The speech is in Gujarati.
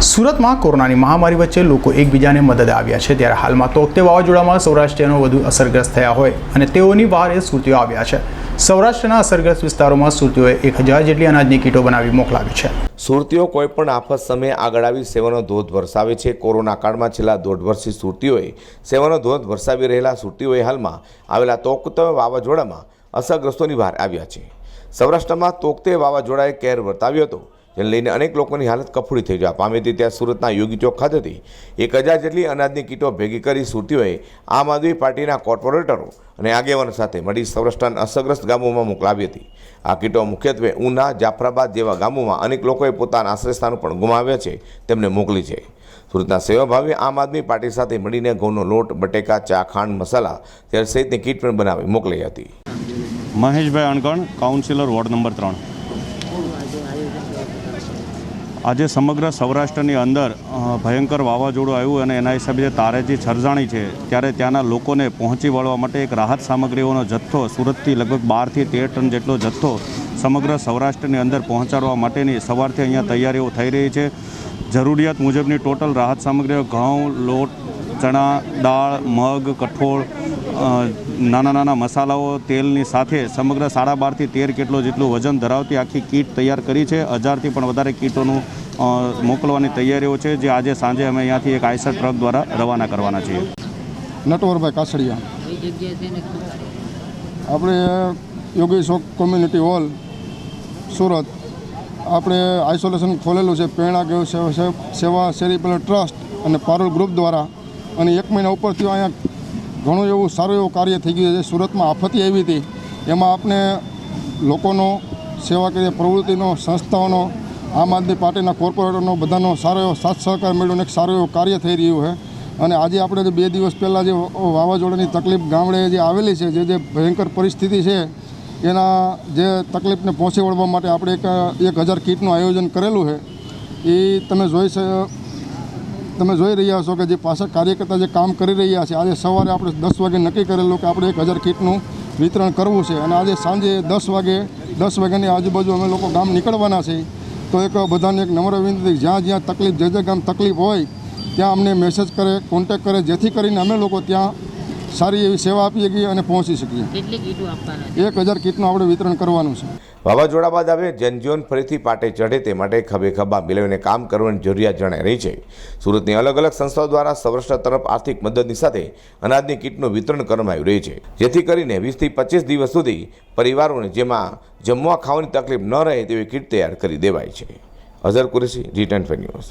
સુરતમાં કોરોનાની મહામારી વચ્ચે લોકો એકબીજાને મદદ આવ્યા છે. ત્યારે હાલમાં તોકતે વાવાઝોડામાં સૌરાષ્ટ્રીયનો વધુ અસરગ્રસ્ત થયા હોય અને તેઓની બહાર સુરતીઓ આવ્યા છે. સૌરાષ્ટ્રના અસરગ્રસ્ત વિસ્તારોમાં સુરતીઓએ એક હજાર જેટલી અનાજની કીટો બનાવી મોકલાવી છે. સુરતીઓ કોઈપણ આફત સમયે આગળ આવી સેવાનો ધોધ વરસાવે છે. કોરોના કાળમાં છેલ્લા દોઢ વર્ષથી સુરતીઓએ સેવાનો ધોધ વરસાવી રહેલા સુરતીઓએ હાલમાં આવેલા તોકત વાવાઝોડામાં અસરગ્રસ્તોની બહાર આવ્યા છે. સૌરાષ્ટ્રમાં તોકતે વાવાઝોડાએ કેર વર્તાવ્યો હતો. જેને લઈને અનેક લોકોની હાલત કફોડી થઈ જવા પામી હતી ત્યાં સુરતના યોગી ચોક ખાતેથી એક હજાર જેટલી અનાજની કીટો ભેગી કરી સુરતીઓએ આમ આદમી પાર્ટીના કોર્પોરેટરો અને આગેવાનો સાથે મળી સૌરાષ્ટ્રના અસરગ્રસ્ત ગામોમાં મોકલાવી હતી. આ કીટો મુખ્યત્વે ઉના, જાફરાબાદ જેવા ગામોમાં અનેક લોકોએ પોતાના આશ્રયસ્થાનો પણ ગુમાવ્યા છે, તેમને મોકલી છે. સુરતના સેવાભાવે આમ આદમી પાર્ટી સાથે મળીને ઘઉંનો લોટ, બટેકા, ચા, ખાંડ, મસાલા ત્યારે સહિતની કીટ પણ બનાવી મોકલી હતી. મહેશભાઈ અણગણ કાઉન્સિલર વોર્ડ નંબર ત્રણ. આજે સમગ્ર સૌરાષ્ટ્રની અંદર ભયંકર વાવાઝોડું આવ્યું અને એના હિસાબે જે તારેજી છરજાણી છે, ત્યારે ત્યાંના લોકોને પહોંચી વળવા માટે એક રાહત સામગ્રીઓનો જથ્થો, સુરતથી લગભગ બારથી તેર ટન જેટલો જથ્થો સમગ્ર સૌરાષ્ટ્રની અંદર પહોંચાડવા માટેની સવારથી અહીંયા તૈયારીઓ થઈ રહી છે. જરૂરિયાત મુજબની ટોટલ રાહત સામગ્રીઓ ઘઉં, લોટ ચણા, દાળ, મગ, કઠોળ નાના નાના મસાલાઓ તેલની સાથે સમગ્ર સાડા બારથી તેર કિલો જેટલું વજન ધરાવતી આખી કીટ તૈયાર કરી છે. હજારથી પણ વધારે કીટોનું મોકલવાની તૈયારીઓ છે, જે આજે સાંજે અમે અહીંયાથી એક આઈસર ટ્રક દ્વારા રવાના કરવાના છીએ. નટવરભાઈ ને આપણે યોગી શોક કોમ્યુનિટી હોલ, સુરત. આપણે આઇસોલેશન ખોલેલું છે પ્રેરણા સેવા સેવા ચેરિટેબલ ટ્રસ્ટ અને પારુલ ગ્રુપ દ્વારા. અને એક મહિના ઉપરથી અહીંયા ઘણું એવું સારું એવું કાર્ય થઈ ગયું છે. સુરતમાં આફતી આવી હતી. એમાં આપણે લોકોનો સેવા કરીએ, પ્રવૃત્તિનો, સંસ્થાઓનો, આમ આદમી પાર્ટીના કોર્પોરેટરનો બધાનો સારો એવો સાથ સહકાર મેળવીને એક સારું એવું કાર્ય થઈ રહ્યું છે. અને આજે આપણે જે બે દિવસ પહેલાં જે વાવાઝોડાની તકલીફ ગામડે જે આવેલી છે, જે જે ભયંકર પરિસ્થિતિ છે, એના જે તકલીફને પહોંચી વળવા માટે આપણે એક એક હજાર કીટનું આયોજન કરેલું છે. એ તમે જોઈ શ તમે જોઈ રહ્યા છો કે જે પાછળ કાર્યકર્તા જે કામ કરી રહ્યા છે, આજે સવારે આપણે દસ વાગે નક્કી કરેલું કે આપણે એક હજાર કીટનું વિતરણ કરવું છે અને આજે સાંજે દસ વાગે, દસ વાગ્યાની આજુબાજુ અમે લોકો ગામ નીકળવાના છે. તો એક બધાને એક નમ્ર વિનંતી, જ્યાં જ્યાં તકલીફ, જે જે ગામ તકલીફ હોય, ત્યાં અમને મેસેજ કરે કોન્ટેક કરે, જેથી કરીને અમે લોકો ત્યાં સારી એવી સેવા આપી શકીએ અને પહોંચી શકીએ. કેટલી કીટો આપવાના છે? એક હજાર કીટનું આપણે વિતરણ કરવાનું છે. વાવાઝોડા બાદ હવે જનજીવન ફરીથી પાટે ચઢે તે માટે ખભે ખભા મિલાવીને કામ કરવાની જરૂરિયાત જણાઈ રહી છે. સુરતની અલગ અલગ સંસ્થાઓ દ્વારા સૌરાષ્ટ્ર તરફ આર્થિક મદદની સાથે અનાજની કીટનું વિતરણ કરવામાં આવી રહ્યું છે. જેથી કરીને વીસથી પચીસ દિવસ સુધી પરિવારોને જેમાં જમવા ખાવાની તકલીફ ન રહે તેવી કીટ તૈયાર કરી દેવાય છે. Azhar Qureshi G ten news.